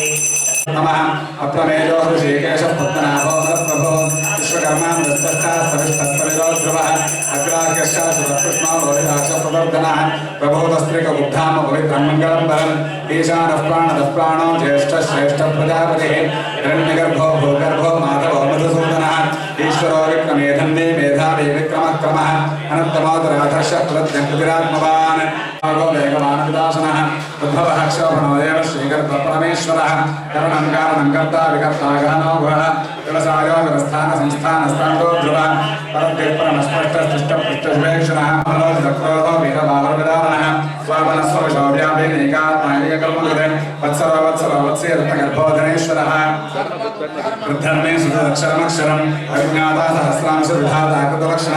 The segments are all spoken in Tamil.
नमः। अप्लमेजोहृषेकेशपद्मनाभो प्रभो विश्वकर्मास्तस्थास्तविस्तत्परिजोद्रवः अग्राग्रश्चासुरकृष्णो भविदाशप्रवर्धनः प्रबोधस्त्रिकबुद्धाम भविब्रह्मङ्गलं वरम् ईशानः प्राणदः भूगर्भो माधवो मधुसूदनः। ईश्वरो विक्रमेधन्देव పరమ అనంతమాతరథర్ష ప్రతిరాత్మవాన్ వేగమానందాసన ఉద్భవ క్షోభణోదేవ శ్రీగర్భ పరమేశ్వర కరణం కారణం కర్త వికర్త గహనో గుహ వ్యవసాయ వ్యవస్థాన సంస్థాన స్థానో ధ్రువ పరమస్పష్ట సృష్ట పృష్టవేక్షణ మనోజక్రోధో వీరభావవిధారణ స్వామనస్వ విషోవ్యాపేనేకాత్మకల్పే సహస్రాంశ విధాత కృతలక్షణ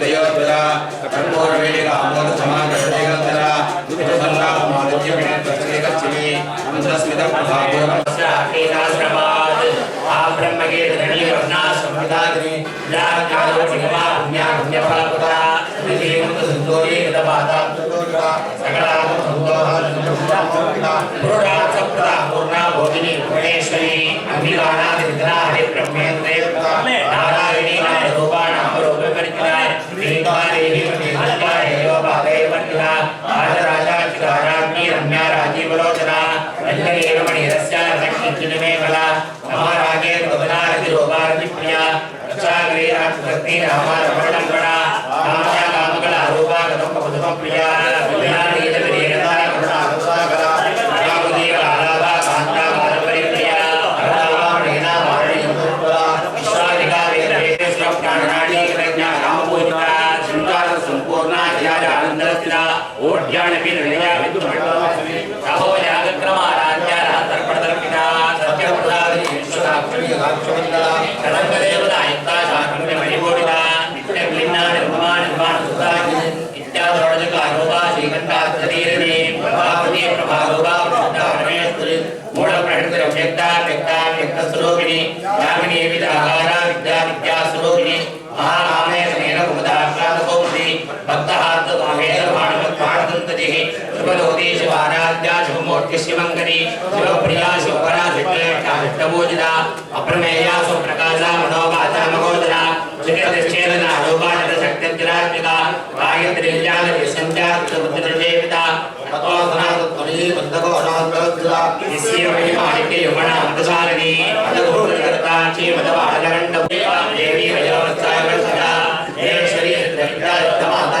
दयोद्वरा कठोर वेणे का आमोद समान कष्टेगा तरा दुख संलाप माधुर्य विनय कष्टेगा चिमे अंधस्मित प्रभाव से आकेदाश्रमाद आ ब्रह्म के धनी वर्णा संप्रदाय ला कालो चिमा पुण्य पुण्य फलपदा देवं संतोषे कदपादा सकला पूर्णा भोगिनी भुवनेश्वरी अभिलाना विद्रा हरि ब्रह्मेन्द्रे नारायण రామారమణ రామయా కామగళ రూపాగతం ప్రభుత్వం ప్రియా ఓఢ్యాణపి నిర్ణయా విద్దు ప్రభో జాగక్రమారాధ్యారః తర్పణదర్పిణా సత్యప్రదాని విశ్వదాక్షరియాక్షమండలా కళంగదేవదాయుక్తా శాకంత్య మణిమోడినా నిత్యగ్లిన్నా నిర్మమా విద్యా విద్యా देह सर्वलोकेशवाराध्या शिवमूर्ति शिवंकरी शिवप्रिया शिवपरा शिवोजिता अप्रमेया सुप्रकाशा मनोगाता मगोदरा श्रीकृतिश्चेदना रूपाशक्तिरात्मिका गायत्रीजागतिसञ्जातबुद्धिर्जेविता ततो सनातत्वरी बुद्धको अनाद्रद्रा यस्य वैमानिके युवना मन्दसारिणी मदघोरकर्ता चेमदवाहलकण्डपुरी देवी वयोवस्थाय वर्षदा देवश्वरी दत्तमाता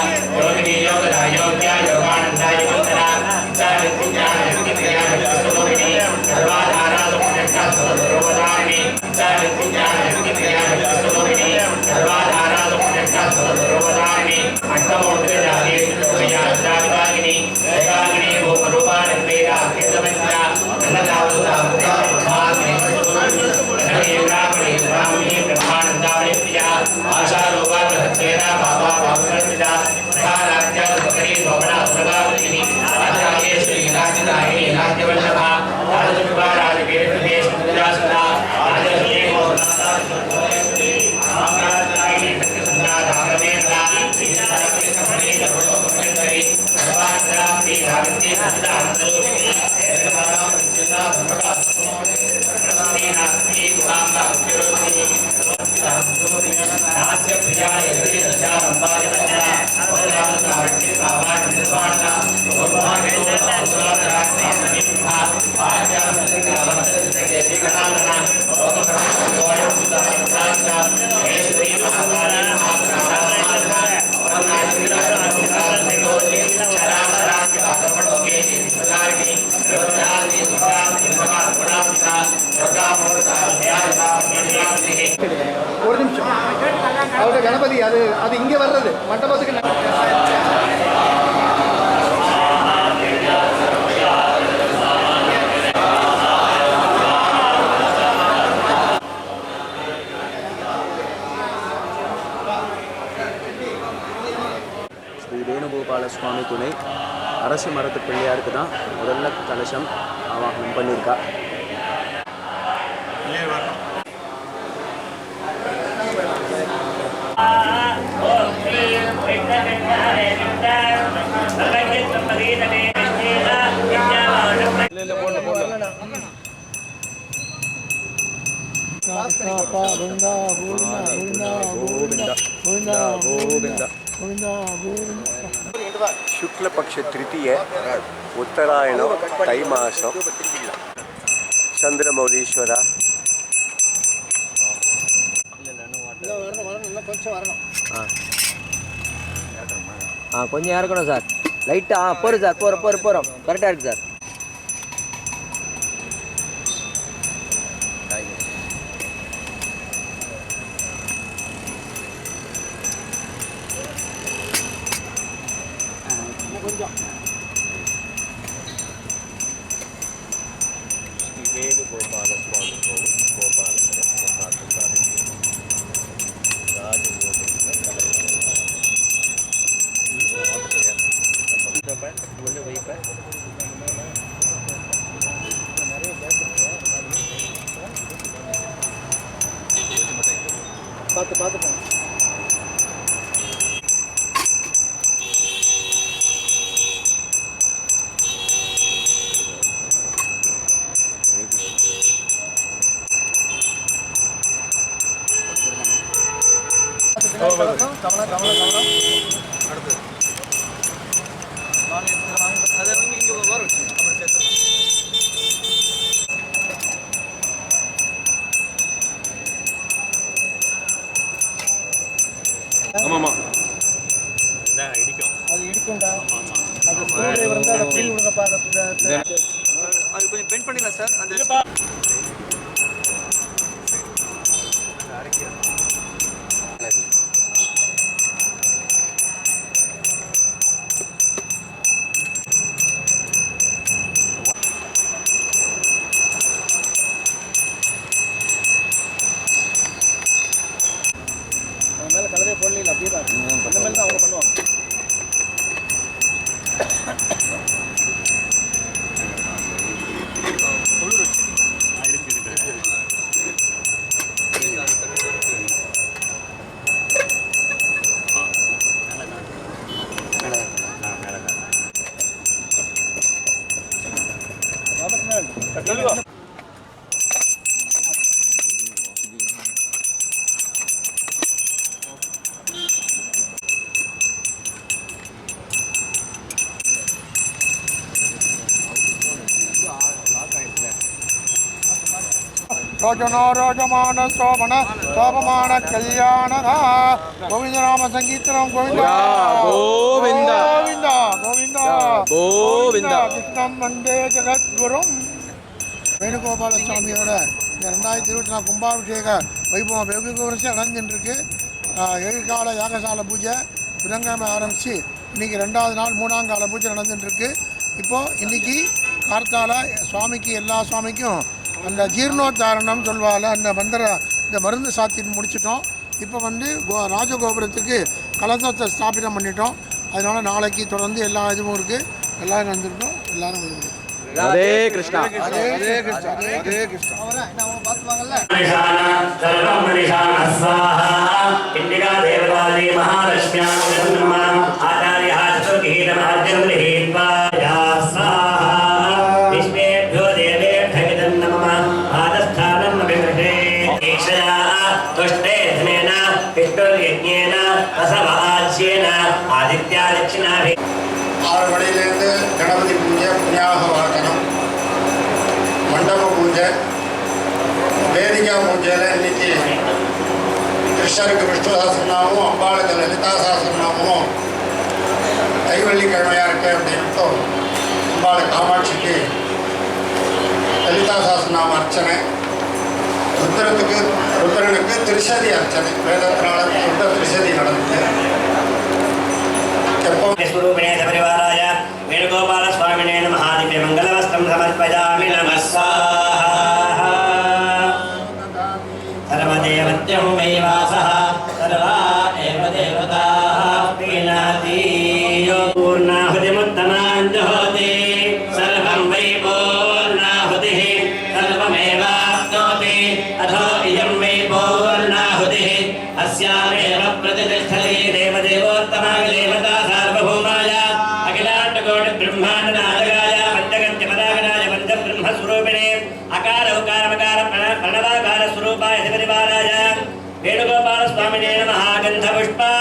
கோவிந்தா கோவிந்தா கோவிந்தா கோவிந்தா கோவிந்தா கோவிந்தா கோவிந்தா ಶುಕ್ಲಪಕ್ಷ ತೃತೀಯ ಉತ್ತರಾಯಣ ತೈಮಾಸ ಚಂದ್ರಮೌಳೀಶ್ವರ ಹಾಂ ஆ கொஞ்சம் இறக்கணும் சார். லைட்டாக ஆ போகிறோம் சார் போகிறோம் போகிறோம் போகிறோம் கரெக்டாக இருக்குது சார். கவனம் கவனம் அது சேர்த்து அது இடிக்கும்டா அது வந்து அதை அது கொஞ்சம் பெண்ட் பண்ணிடலாம் சார் அந்த ரோஜனோ ரோஜமான சோமன சோபமான கல்யாணதா கோவிந்தராம சங்கீர்த்தனம் கோவிந்தா. கோவிந்தா. கோவிந்தா கோவிந்தா. கோவிந்தா. கிருஷ்ணம் வந்தே ஜெகத்குரும். வேணுகோபால சுவாமியோட இந்த ரெண்டாயிரத்தி இருபத்தி நாலு கும்பாபிஷேக வைபவம் வெகு வருஷம் நடந்துட்டுருக்கு ஏழு கால யாகசால பூஜை புதன்கிழமை ஆரம்பித்து இன்றைக்கி ரெண்டாவது நாள் மூணாம் கால பூஜை நடந்துட்டுருக்கு இப்போது இன்னைக்கு கார்த்தால சுவாமிக்கு எல்லா சுவாமிக்கும் அந்த ஜீர்ணோத்தாரணம் சொல்வால அந்த மந்திர இந்த மருந்து சாத்தின் முடிச்சிட்டோம். இப்போ வந்து கோ ராஜகோபுரத்துக்கு கலசத்தை ஸ்தாபனம் பண்ணிட்டோம். அதனால நாளைக்கு தொடர்ந்து எல்லா இதுவும் இருக்குது எல்லோரும் வந்துருக்கோம் எல்லாரும் வந்துருக்கோம் ஹரே கிருஷ்ணா. ஹரே கிருஷ்ணா. ஹரே கிருஷ்ணா. அவரா ஆதித்யா தட்சிணாபி ஆறு மணிலேருந்து கணபதி பூஜை புண்ணியாக வாக்கணும் மண்டப பூஜை வேதிகா பூஜையில் இன்னைக்கு கிருஷ்ணருக்கு விஷ்ணு சாஸ்திரநாமமும் அம்பாளுக்கு லலிதா சாஸ்திரநாமமும் கைவள்ளிக்கிழமையாக இருக்கு அப்படின்ட்டு அம்பாள் காமாட்சிக்கு லலிதா சாஸ்திரநாம அர்ச்சனை. ருத்ரத்துக்கு ருத்ரனுக்கு திருஷதி அர்ச்சனை. வேதத்தினால ருத்ர திருஷதி நடந்தது విష్ణురూపిణేశపరివారాయ వేణుగోపాలస్వామినే మహాదివ్య మంగళవస్త్రం సమర్పయామి నమస్సర్వదేవత్యం మే వాస సర్వా దేవదేవతా Bye.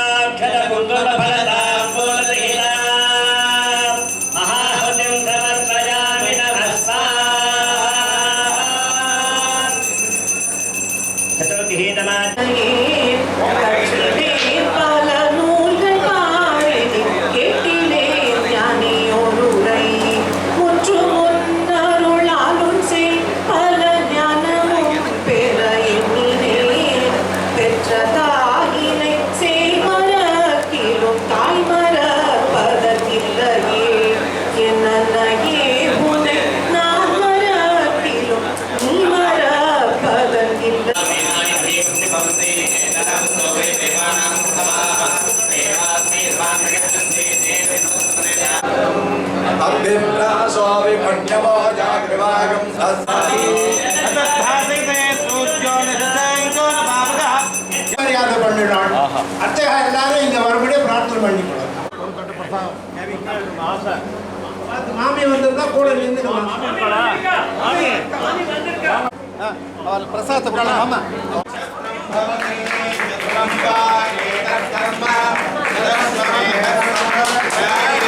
அர்ச்சகா எல்லாரும் இங்க வரும்படி பிரார்த்தனை பண்ணிக்கலாம் மாமி வந்திருந்தா கூட நின்று பிரசாதத்தை ஆமா Ayyappan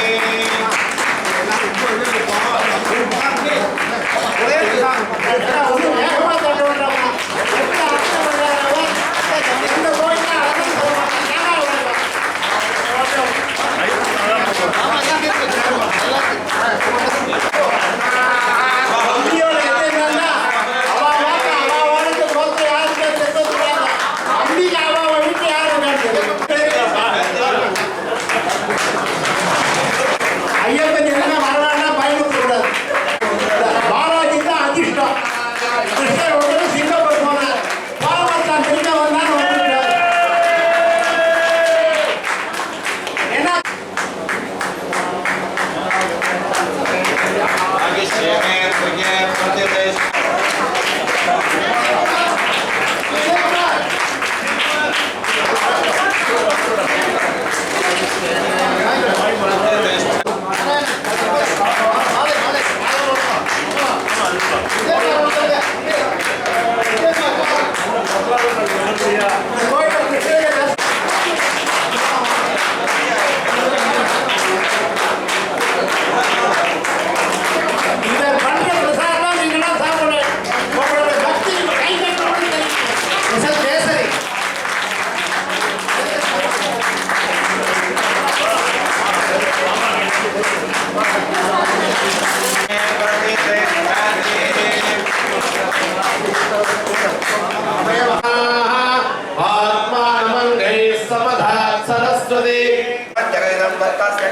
Awesome.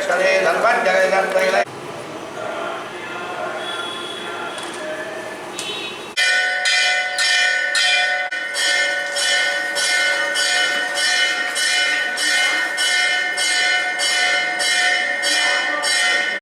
sekali dan banjir dan lain-lain.